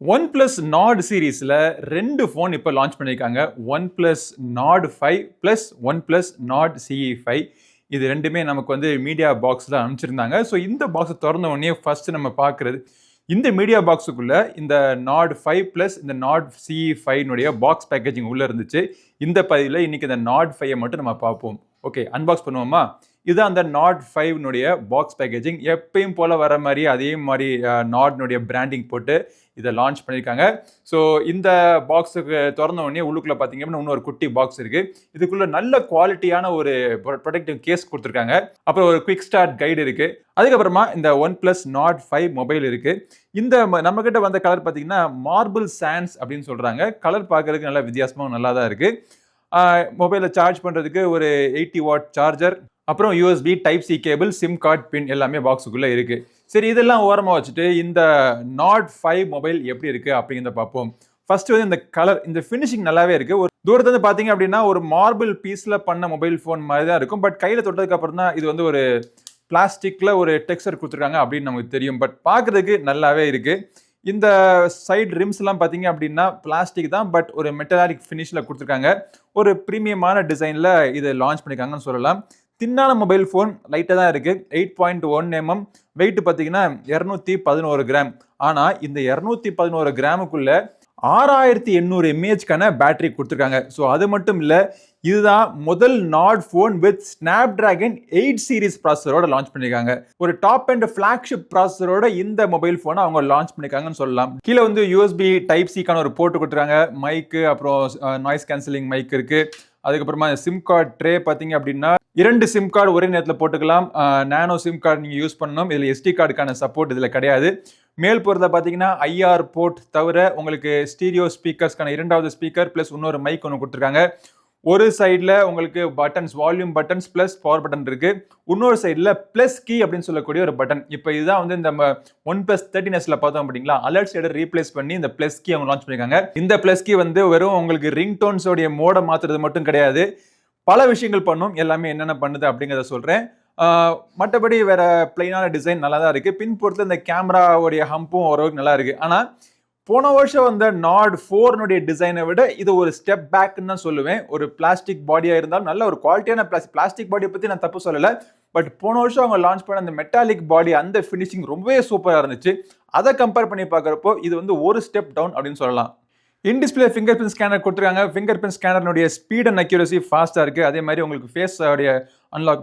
One plus not சீரீஸில் ரெண்டு phone இப்போ லான்ச் பண்ணியிருக்காங்க OnePlus Nord five plus OnePlus Nord CE five இது ரெண்டுமே நமக்கு வந்து மீடியா பாக்ஸில் அனுப்பிச்சிருந்தாங்க. ஸோ இந்த பாக்ஸை திறந்த உடனே ஃபஸ்ட்டு நம்ம பார்க்குறது இந்த மீடியா பாக்ஸுக்குள்ளே இந்த நாட் ஃபைவ் ப்ளஸ் இந்த நாட் சிஇ ஃபைவ்னுடைய பாக்ஸ் பேக்கேஜிங் உள்ளே இருந்துச்சு. இந்த பதிவில் இன்றைக்கி இந்த நாட் ஃபைவை மட்டும் நம்ம பார்ப்போம். ஓகே அன்பாக்ஸ் பண்ணுவோமா? இது அந்த நாட் ஃபைவ்னுடைய பாக்ஸ் பேக்கேஜிங் எப்பயும் போல் வர மாதிரி அதே மாதிரி நாட்னுடைய பிராண்டிங் போட்டு இதை லான்ச் பண்ணியிருக்காங்க. ஸோ இந்த பாக்ஸுக்கு திறந்த உடனே உள்ளுக்குள்ளே பார்த்தீங்க அப்படின்னா இன்னொரு குட்டி பாக்ஸ் இருக்குது இதுக்குள்ளே நல்ல குவாலிட்டியான ஒரு ப்ரொடக்டிவ் கேஸ் கொடுத்துருக்காங்க. அப்புறம் ஒரு குவிக் ஸ்டார்ட் கைடு இருக்குது அதுக்கப்புறமா இந்த OnePlus Nord five mobile இருக்குது இந்த ம- நம்மக்கிட்ட வந்த கலர் பார்த்தீங்கன்னா மார்பிள் சான்ஸ் அப்படின்னு சொல்கிறாங்க கலர் பார்க்குறதுக்கு நல்லா வித்தியாசமாக நல்லா தான் இருக்குது மொபைலை சார்ஜ் பண்ணுறதுக்கு ஒரு எயிட்டி வாட் சார்ஜர் அப்புறம் USB type C cable SIM card pin எல்லாமே பாக்ஸுக்குள்ளே இருக்குது சரி இதெல்லாம் ஓரமாக வச்சுட்டு இந்த நாட் ஃபைவ் மொபைல் எப்படி இருக்குது அப்படிங்கிறத பார்ப்போம். ஃபர்ஸ்ட் வந்து இந்த கலர் இந்த ஃபினிஷிங் நல்லாவே இருக்குது ஒரு தூரத்துலேருந்து பார்த்தீங்க அப்படின்னா ஒரு மார்பிள் பீஸில் பண்ண மொபைல் ஃபோன் மாதிரி தான் இருக்கும். பட் கையில் தொட்டதுக்கு அப்புறம் தான் இது வந்து ஒரு பிளாஸ்டிக்கில் ஒரு டெக்ஸ்சர் கொடுத்துருக்காங்க அப்படின்னு நமக்கு தெரியும். பட் பார்க்குறதுக்கு நல்லாவே இருக்குது இந்த சைடு ரிம்ஸ்லாம் பார்த்தீங்க அப்படின்னா பிளாஸ்டிக் தான். பட் ஒரு மெட்டலாரிக் ஃபினிஷில் கொடுத்துருக்காங்க. ஒரு ப்ரீமியமான டிசைனில் இதை லான்ச் பண்ணியிருக்காங்கன்னு சொல்லலாம். தின்னான மொபைல் ஃபோன் லைட்டாக தான் இருக்குது eight point one mm weight பார்த்தீங்கன்னா இரநூத்தி பதினோரு கிராம். ஆனால் இந்த இரநூத்தி பதினோரு கிராமுக்குள்ளே ஆறாயிரத்தி எண்ணூறு எம்ஏஹெச்க்கான பேட்டரி கொடுத்துருக்காங்க. ஸோ அது மட்டும் இல்லை இதுதான் முதல் Nord phone with Snapdragon eight series ப்ராசஸரோட launch பண்ணியிருக்காங்க ஒரு டாப் அண்ட் ஃப்ளாக்ஷிப் ப்ராசஸரோட இந்த மொபைல் ஃபோனை அவங்க லான்ச் பண்ணியிருக்காங்கன்னு சொல்லலாம். கீழே வந்து யூஎஸ்பி டைப் சிக்கான ஒரு போட்டு கொடுத்துருக்காங்க. மைக்கு அப்புறம் நாய்ஸ் கேன்சலிங் மைக் இருக்குது அதுக்கப்புறமா சிம் கார்டு ட்ரே பார்த்தீங்க அப்படின்னா இரண்டு சிம் கார்டு ஒரே நேரத்தில் போட்டுக்கலாம். நானோ சிம் கார்டு நீங்கள் யூஸ் பண்ணணும். இதில் எஸ்டி கார்டுக்கான சப்போர்ட் இதில் கிடையாது. மேல் போகிறத பார்த்தீங்கன்னா ஐஆர் போர்ட் தவிர உங்களுக்கு ஸ்டீரியோ ஸ்பீக்கர்ஸ்க்கான இரண்டாவது ஸ்பீக்கர் ப்ளஸ் இன்னொரு மைக் ஒன்று கொடுத்துருக்காங்க. ஒரு சைடில் உங்களுக்கு buttons volume buttons plus power button இருக்குது இன்னொரு சைடில் ப்ளஸ் கீ அப்படின்னு சொல்லக்கூடிய ஒரு பட்டன் இப்போ இதுதான் வந்து இந்த ஒன் ப்ளஸ் தேர்ட்டினஸ்ல பார்த்தோம் அப்படிங்களா? அலர்ட் சைடை ரீப்ளேஸ் பண்ணி இந்த ப்ளஸ் கீ அவங்க லான்ச் பண்ணியிருக்காங்க. இந்த ப்ளஸ் கீ வந்து வெறும் உங்களுக்கு ரிங் டோன்ஸோடைய மோட மாத்துறது மட்டும் கிடையாது. பல விஷயங்கள் பண்ணும். எல்லாமே என்னென்ன பண்ணுது அப்படிங்கிறத சொல்கிறேன் மற்றபடி வேற பிளெயினான டிசைன் நல்லா தான் இருக்குது பின்புறத்தில் இந்த கேமராவுடைய ஹம்பும் ஓரளவுக்கு நல்லா இருக்குது ஆனால் போன வருஷம் வந்த நாட் ஃபோர்னுடைய டிசைனை விட இது ஒரு ஸ்டெப் பேக்குன்னு தான் சொல்லுவேன். ஒரு பிளாஸ்டிக் பாடியாக இருந்தாலும் நல்ல ஒரு குவாலிட்டியான பிளாஸ் பிளாஸ்டிக் பாடியை பற்றி நான் தப்பு சொல்லலை. பட் போன வருஷம் அவங்க லான்ச் பண்ண அந்த மெட்டாலிக் பாடி அந்த ஃபினிஷிங் ரொம்பவே சூப்பராக இருந்துச்சு. அதை கம்பேர் பண்ணி பார்க்குறப்போ இது வந்து ஒரு ஸ்டெப் டவுன் அப்படின்னு சொல்லலாம். In display fingerprint scanner கொடுத்துருக்காங்க. ஃபிங்கர் பிரிண்ட் ஸ்கேனருடைய ஸ்பீட் அண்ட் அக்யூரசி ஃபாஸ்ட்டாக இருக்குது அதே மாதிரி உங்களுக்கு ஃபேஸோடைய உடைய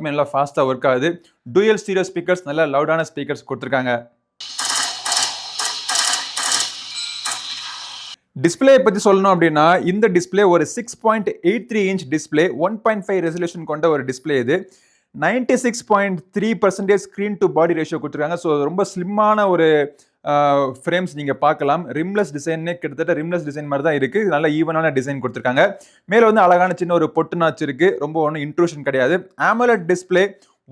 நல்லா ஃபாஸ்ட்டாக ஒர்க் ஆகுது. டூயல் ஸ்டீரியோ ஸ்பீக்கர்ஸ் நல்ல லவுடான ஸ்பீக்கர்ஸ் கொடுத்துருக்காங்க. டிஸ்பிளே பற்றி சொல்லணும் அப்படின்னா இந்த டிஸ்பிளே ஒரு six point eight three inch display one point five resolution கொண்ட ஒரு டிஸ்பிளே இது. Ninety six point three percentage screen to body ratio கொடுத்துருக்காங்க. ஸோ ரொம்ப ஸ்லிம்மான ஒரு ஃப்ரேம்ஸ் நீங்கள் பார்க்கலாம். ரிம்லெஸ் டிசைனே கிட்டத்தட்ட ரிம்லெஸ் டிசைன் மாதிரி தான் இருக்குது நல்ல ஈவனான டிசைன் கொடுத்துருக்காங்க. மேலே வந்து அழகான சின்ன ஒரு பொட்டு நாச்சு இருக்குது ரொம்ப ஒன்றும் இன்ட்ரூஷன் கிடையாது. AMOLED display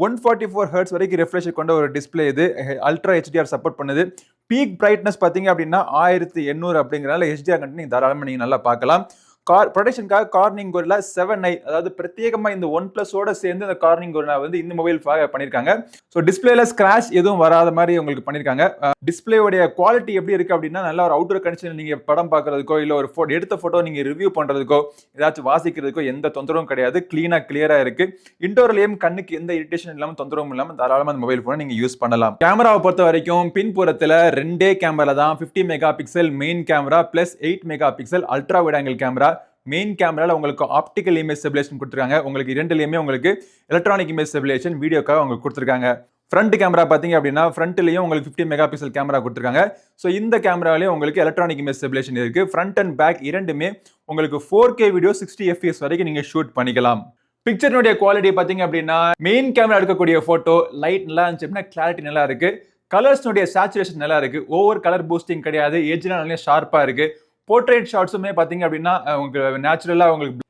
one forty four hertz வரைக்கும் ரெஃப்ரெஷ் கொண்ட ஒரு டிஸ்பிளே இது. அல்ட்ரா ஹெச்டிஆர் சப்போர்ட் பண்ணுது. பீக் பிரைட்னஸ் பார்த்தீங்க அப்படின்னா ஆயிரத்தி எண்ணூறு அப்படிங்கிறனால ஹெச்டிஆர் கண்டு நீங்கள் தாராளமாக நீங்கள் நல்லா பார்க்கலாம். கார் ப்ரொடக்ஷனுக்காக கார்னிங் கோரில் செவன் ஐ அதாவது பிரத்யேகமாக இந்த ஒன் ப்ளஸோட சேர்ந்து இந்த கார்னிங் கோரில் வந்து இந்த மொபைல் பண்ணியிருக்காங்க ஸோ டிஸ்பிளேல ஸ்க்ராச் எதுவும் வராத மாதிரி உங்களுக்கு பண்ணியிருக்காங்க டிஸ்பிளேவுடைய குவாலிட்டி எப்படி இருக்குது அப்படின்னா நல்ல ஒரு அவுட்டர் கண்டிஷனில் நீங்கள் படம் பார்க்குறதுக்கோ இல்லை ஒரு ஃபோட்டோ எடுத்த ஃபோட்டோ நீங்கள் ரிவ்யூ பண்ணுறதுக்கோ ஏதாச்சும் வாசிக்கிறதுக்கோ எந்த தொந்தரவும் கிடையாது. க்ளீனாக கிளியராக இருக்குது இன்டோர்லேயும் கண்ணுக்கு எந்த இரிட்டேஷன் இல்லாமல் தொந்தரவும் இல்லாமல் தாராளமாக அந்த மொபைல் ஃபோனை நீங்கள் யூஸ் பண்ணலாம். கேமராவை பொறுத்த வரைக்கும் பின்புறத்தில் ரெண்டே கேமரா தான் fifty megapixel main camera plus eight megapixel ultra wide angle camera main கேமராவில் உங்களுக்கு ஆப்டிக்கல் இமேஜ் ஸ்டெபிலேஷன் கொடுத்துருக்காங்க. உங்களுக்கு இரண்டுலேயுமே உங்களுக்கு எலக்ட்ரானிக் இமேஜ் ஸ்டெபிலேஷன் வீடியோக்காக உங்களுக்கு கொடுத்துருக்காங்க. ஃப்ரண்ட் கேமரா பார்த்தீங்க அப்படின்னா ஃப்ரண்ட்லேயும் உங்களுக்கு ஃபிஃப்டி மெகா பிக்சல் கேமரா கொடுத்துருக்காங்க. ஸோ இந்த கேமராலையும் உங்களுக்கு எலக்ட்ரானிக் இமேஜ் ஸ்டெபிலேஷன் இருக்குது ஃப்ரண்ட் அண்ட் பேக் இரண்டுமே உங்களுக்கு four K video sixty FS வரைக்கும் நீங்கள் ஷூட் பண்ணிக்கலாம். பிக்சரினுடைய குவாலிட்டி பார்த்தீங்க அப்படின்னா மெயின் கேமரா எடுக்கக்கூடிய ஃபோட்டோ லைட் நல்லா இருந்துச்சு அப்படின்னா கிளாரிட்டி நல்லா இருக்குது கலர்ஸ்னுடைய சேச்சுரேஷன் நல்லா இருக்குது ஓவர் கலர் பூஸ்டிங் கிடையாது. எஜ்லாம் நல்லா ஷார்ப்பாக இருக்குது போர்ட்ரேட் ஷாட்ஸுமே பார்த்தீங்க அப்படின்னா உங்களுக்கு நேச்சுரலாக உங்களுக்கு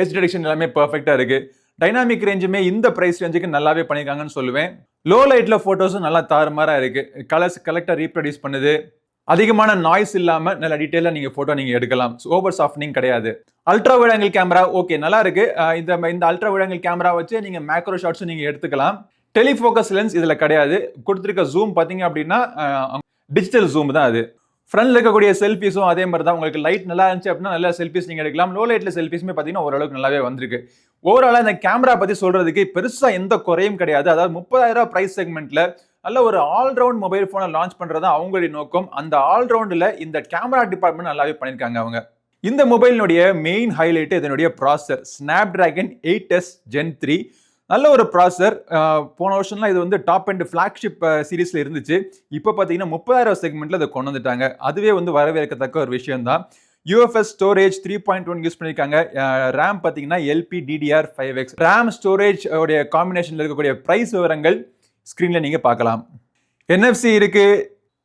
எஜ் டிடெக்ஷன் எல்லாமே பர்ஃபெக்டாக இருக்குது டைனாமிக் ரேஞ்சுமே இந்த ப்ரைஸ் ரேஞ்சுக்கு நல்லாவே பண்ணியிருக்காங்கன்னு சொல்லுவேன். லோ லைட்டில் ஃபோட்டோஸும் நல்லா தாறுமாறாக இருக்குது கலர்ஸ் கலெக்டாக ரீப்ரொடியூஸ் பண்ணுது. அதிகமான நாய்ஸ் இல்லாமல் நல்ல டீட்டெயிலாக நீங்கள் ஃபோட்டோ நீங்கள் எடுக்கலாம். ஓவர் சாஃப்ட்னிங் கிடையாது. Ultra wide angle camera okay நல்லா இருக்கு. இந்த இந்த அல்ட்ரா விடாங்கல் கேமரா வச்சு நீங்கள் மேக்ரோ ஷாட்ஸும் நீங்கள் எடுத்துக்கலாம். டெலிஃபோக்கஸ் லென்ஸ் இதில் கிடையாது. கொடுத்துருக்க ஜூம் பார்த்தீங்க அப்படின்னா டிஜிட்டல் ஜூம் தான் அது. ஃப்ரண்ட்ல இருக்கக்கூடிய செல்ஃபிஸும் அதே மாதிரி தான் உங்களுக்கு லைட் நல்லா இருந்துச்சு அப்படின்னா நல்ல செல்ஃபிஸ் நீங்கள் எடுக்கலாம். லோ லைட்ல செல்ஃபிஸுமே பார்த்தீங்கன்னா ஓரளவுக்கு நல்லாவே வந்திருக்கு. ஓவராலாக இந்த கேமரா பற்றி சொல்கிறதுக்கு பெருசாக எந்த குறையும் கிடையாது. அதாவது முப்பதாயிரம் ப்ரைஸ் செக்மெண்ட்டில் நல்ல ஒரு ஆல்ரவுண்ட் மொபைல் ஃபோனை லான்ச் பண்ணுறது அவங்களுடைய நோக்கம். அந்த ஆல்ரவுண்டில் இந்த கேமரா டிபார்ட்மெண்ட் நல்லாவே பண்ணியிருக்காங்க அவங்க. இந்த மொபைலினுடைய மெயின் ஹைலைட்டு இதனுடைய processor Snapdragon eight S gen three நல்ல ஒரு ப்ராசர் போன வருஷம்லாம் இது வந்து டாப் அண்ட் ஃப்ளாக்ஷிப் சீரீஸில் இருந்துச்சு. இப்போ பார்த்தீங்கன்னா முப்பதாயிரம் செக்மெண்ட்டில் அதை கொண்டு வந்துட்டாங்க. அதுவே வந்து வரவேற்கத்தக்க ஒரு விஷயம் தான் UFS storage three point one use பண்ணியிருக்காங்க ரேம் பார்த்தீங்கன்னா LP DDR five X RAM storage உடைய காம்பினேஷனில் இருக்கக்கூடிய ப்ரைஸ் விவரங்கள் ஸ்க்ரீனில் நீங்கள் பார்க்கலாம். என்எஃப்சி இருக்குது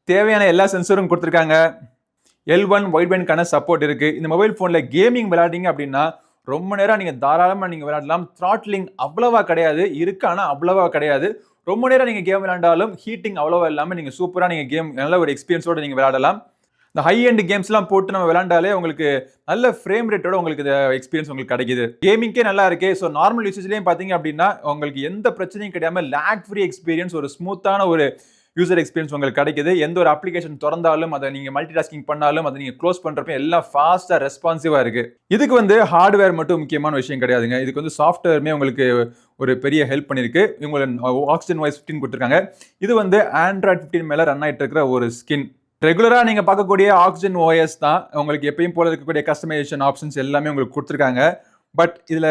தேவையான எல்லா சென்சரும் கொடுத்துருக்காங்க. எல் ஒன் ஒயிட் பேண்ட்கான சப்போர்ட் இருக்குது இந்த மொபைல் ஃபோனில் கேமிங் விளையாடிங்க அப்படின்னா ரொம்ப நேரம் நீங்கள் தாராளமாக நீங்கள் விளையாடலாம். த்ராட்லிங் அவ்வளவா கிடையாது. இருக்கு ஆனால் அவ்வளவா கிடையாது. ரொம்ப நேரம் நீங்கள் கேம் விளையாண்டாலும் ஹீட்டிங் அவ்வளோவா இல்லாமல் நீங்கள் சூப்பராக நீங்கள் கேம் நல்ல ஒரு எக்ஸ்பீரியன்ஸோட நீங்கள் விளையாடலாம். இந்த ஹை எண்ட் கேம்ஸ்லாம் போட்டு நம்ம விளையாண்டாலே உங்களுக்கு நல்ல ஃப்ரேம் ரேட்டோட உங்களுக்கு இந்த எக்ஸ்பீரியன்ஸ் உங்களுக்கு கிடைக்குது. கேமிங்கே நல்லா இருக்கு. ஸோ நார்மல் யூசேஜ்லேயும் பார்த்தீங்க அப்படின்னா உங்களுக்கு எந்த பிரச்சனையும் கிடையாமல் லேக் ஃப்ரீ எக்ஸ்பீரியன்ஸ் ஒரு ஸ்மூத்தான ஒரு யூசர் எக்ஸ்பீரியன்ஸ் உங்களுக்கு கிடைக்குது. எந்த ஒரு அப்ளிகேஷன் திறந்தாலும் அதை நீங்கள் மல்டி டாஸ்கிங் பண்ணாலும் அதை நீங்கள் க்ளோஸ் பண்ணுறப்ப எல்லாம் ஃபாஸ்ட்டாக ரெஸ்பான்சிவாக இருக்குது இதுக்கு வந்து ஹார்ட்வேர் மட்டும் முக்கியமான விஷயம் கிடையாதுங்க. இதுக்கு வந்து சாஃப்ட்வேருமே உங்களுக்கு ஒரு பெரிய ஹெல்ப் பண்ணியிருக்கு இவங்களை ஆக்சிஜன் வாய்ஸ் ஃபிஃப்டின் கொடுத்துருக்காங்க. இது வந்து ஆண்ட்ராய்ட் ஃபிஃப்டின் மேலே ரன் ஆகிட்டு இருக்கிற ஒரு ஸ்கின் ரெகுலராக நீங்கள் பார்க்கக்கூடிய ஆக்சிஜன் ஓஎஸ் தான். உங்களுக்கு எப்பயும் போல இருக்கக்கூடிய கஸ்டமைசேஷன் ஆப்ஷன்ஸ் எல்லாமே உங்களுக்கு கொடுத்துருக்காங்க. பட் இதில்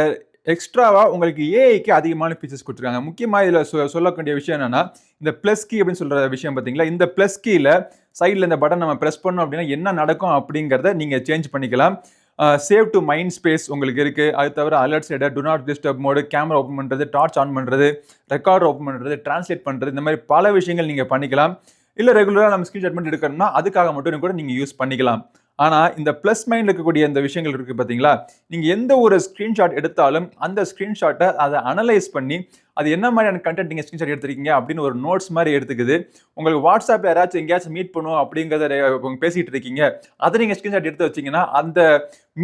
எக்ஸ்ட்ராவாக உங்களுக்கு ஏஐக்கு அதிகமான ஃபீச்சர்ஸ் கொடுத்துருக்காங்க. முக்கியமாக இதில் சொ சொல்லக்கூடிய விஷயம் என்னென்னா இந்த ப்ளஸ் கீ அப்படின்னு சொல்கிற விஷயம் பார்த்தீங்களா இந்த ப்ளஸ் கீயில் சைடில் இந்த பட்டன் நம்ம ப்ரெஸ் பண்ணோம் அப்படின்னா என்ன நடக்கும் அப்படிங்கிறத நீங்கள் சேஞ்ச் பண்ணிக்கலாம். சேவ் டு மைண்ட் ஸ்பேஸ் உங்களுக்கு இருக்குது அது தவிர alert slider do not disturb mode camera open பண்ணுறது டார்ச் ஆன் பண்ணுறது ரெக்கார்ட் ஓப்பன் பண்ணுறது டிரான்ஸ்லேட் பண்ணுறது இந்த மாதிரி பல விஷயங்கள் நீங்கள் பண்ணிக்கலாம். இல்லை ரெகுலராக நம்ம ஸ்க்ரீன்ஷாட் பண்ணி எடுக்கணும்னா அதுக்காக மட்டும் கூட நீங்கள் யூஸ் பண்ணிக்கலாம். ஆனால் இந்த ப்ளஸ் மைண்ட் இருக்கக்கூடிய இந்த விஷயங்கள் இருக்குது பார்த்தீங்களா நீங்கள் எந்த ஒரு ஸ்க்ரீன்ஷாட் எடுத்தாலும் அந்த ஸ்க்ரீன்ஷாட்டை அதை அனலைஸ் பண்ணி அது என்ன மாதிரியான கண்டென்ட் நீங்கள் ஸ்க்ரீன்ஷாட் எடுத்திருக்கீங்க அப்படின்னு ஒரு நோட்ஸ் மாதிரி எடுத்துக்குது. உங்களுக்கு வாட்ஸ்அப்பில் யாராச்சும் எங்கேயாச்சும் மீட் பண்ணுவோம் அப்படிங்கிறத பேசிகிட்டு இருக்கீங்க. அதை நீங்கள் ஸ்க்ரீன்ஷாட் எடுத்து வச்சிங்கன்னா அந்த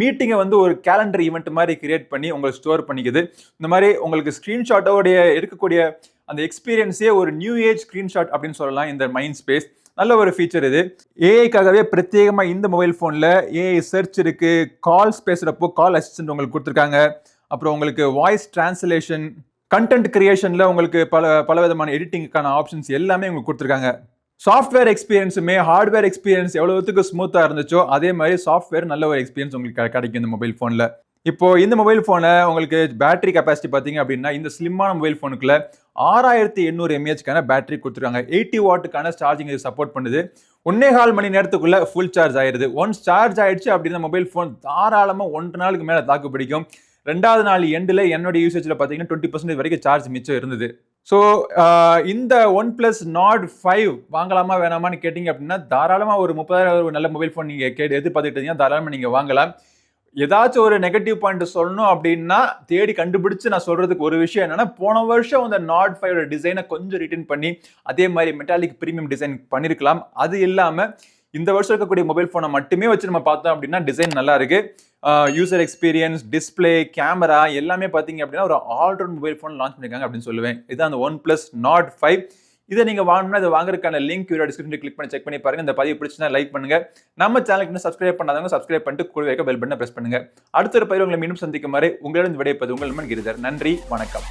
மீட்டிங்கை வந்து ஒரு கேலண்டர் ஈவெண்ட் மாதிரி கிரியேட் பண்ணி உங்களுக்கு ஸ்டோர் பண்ணிக்குது. இந்த மாதிரி உங்களுக்கு ஸ்க்ரீன்ஷாட்டோடைய இருக்கக்கூடிய அந்த எக்ஸ்பீரியன்ஸே ஒரு நியூ ஏஜ் ஸ்க்ரீன்ஷாட் அப்படின்னு சொல்லலாம் இந்த மைண்ட் ஸ்பேஸ் நல்ல ஒரு ஃபீச்சர் இது. ஏஐக்காகவே பிரத்யேகமாக இந்த மொபைல் ஃபோனில் ஏஐ சர்ச் இருக்குது கால்ஸ் பேசுகிறப்போ கால் அசிஸ்டன்ட் உங்களுக்கு கொடுத்துருக்காங்க. அப்புறம் உங்களுக்கு வாய்ஸ் டிரான்ஸ்லேஷன் கண்டென்ட் கிரியேஷனில் உங்களுக்கு பல பல விதமான எடிட்டிங்க்கான ஆப்ஷன்ஸ் எல்லாமே உங்களுக்கு கொடுத்துருக்காங்க. சாஃப்ட்வேர் எக்ஸ்பீரியன்ஸுமே ஹார்ட்வேர் எக்ஸ்பீரியன்ஸ் எவ்வளோத்துக்கு ஸ்மூத்தாக இருந்துச்சோ அதே மாதிரி சாஃப்ட்வேர் நல்ல ஒரு எக்ஸ்பீரியன்ஸ் உங்களுக்கு கிடைக்கும் இந்த மொபைல் ஃபோனில் இப்போ இந்த மொபைல் ஃபோனை உங்களுக்கு பேட்டரி கெப்பாசிட்டி பார்த்தீங்க அப்படின்னா இந்த ஸ்லிம்மான மொபைல் ஃபோனுக்குள்ள ஆறாயிரத்தி எண்ணூறு எம்ஏஹெச்க்கான பேட்டரி கொடுத்துருக்காங்க. எயிட்டி வாட்டுக்கான சார்ஜிங் இது சப்போர்ட் பண்ணுது. ஒன்னே கால் மணி நேரத்துக்குள்ள ஃபுல் சார்ஜ் ஆயிடுது ஒன்ஸ் சார்ஜ் ஆயிடுச்சு அப்படின்னா மொபைல் ஃபோன் தாராளமாக ஒன்றரை நாளுக்கு மேலே தாக்கு பிடிக்கும். ரெண்டாவது நாள் எண்டில் என்னோட யூசேஜில் பார்த்தீங்கன்னா டுவெண்ட்டி பர்சன்டேஜ் வரைக்கும் சார்ஜ் மிச்சம் இருந்தது. ஸோ இந்த ஒன் பிளஸ் நாட் ஃபைவ் வாங்கலாமா வேணாமான்னு கேட்டிங்க அப்படின்னா தாராளமாக ஒரு முப்பதாயிரம் ஒரு நல்ல மொபைல் ஃபோன் நீங்கள் கேட்டு எதிர்பார்த்துக்கிட்டீங்கன்னா தாராளமாக நீங்கள் வாங்கலாம். ஏதாச்சும் ஒரு நெகட்டிவ் பாயிண்ட் சொல்லணும் அப்படின்னா தேடி கண்டுபிடிச்சு நான் சொல்றதுக்கு ஒரு விஷயம் என்னன்னா போன வருஷம் அந்த நாட் ஃபைவோட டிசைனை கொஞ்சம் ரிட்டர்ன் பண்ணி அதே மாதிரி மெட்டாலிக் ப்ரீமியம் டிசைன் பண்ணிருக்கலாம். அது இல்லாம இந்த வருஷம் இருக்கக்கூடிய மொபைல் ஃபோனை மட்டுமே வச்சு நம்ம பார்த்தோம் அப்படின்னா டிசைன் நல்லா இருக்கு. யூசர் எக்ஸ்பீரியன்ஸ் டிஸ்பிளே கேமரா எல்லாமே பார்த்தீங்க அப்படின்னா ஒரு ஆல்ரவுண்ட் மொபைல் ஃபோன் லான்ச் பண்ணிருக்காங்க அப்படின்னு சொல்லுவேன். இது அந்த ஒன் பிளஸ் நாட் ஃபைவ் இதை நீங்கள் வாங்கணும்னா இதை வாங்குறதுக்கான லிங்க் வீடியோ டிஸ்கிரிப்ஷன் கிளிக் பண்ணி செக் பண்ணி பாருங்க. இந்த பதிவு பிடிச்சினா லைக் பண்ணுங்க. நம்ம சேனலுக்கு இன்னும் சப்ஸ்கிரைப் பண்ணாதவங்க சப்ஸ்கிரைப் பண்ணிட்டு கூட வைக்க பெல் பண்ண பிரஸ் பண்ணுங்க. அடுத்த ஒரு பதிவு உங்களை மீண்டும் சந்திக்கும் வரை உங்களிடம் விடைப்பது உங்கள் நண்பன் கிரிதர். நன்றி வணக்கம்.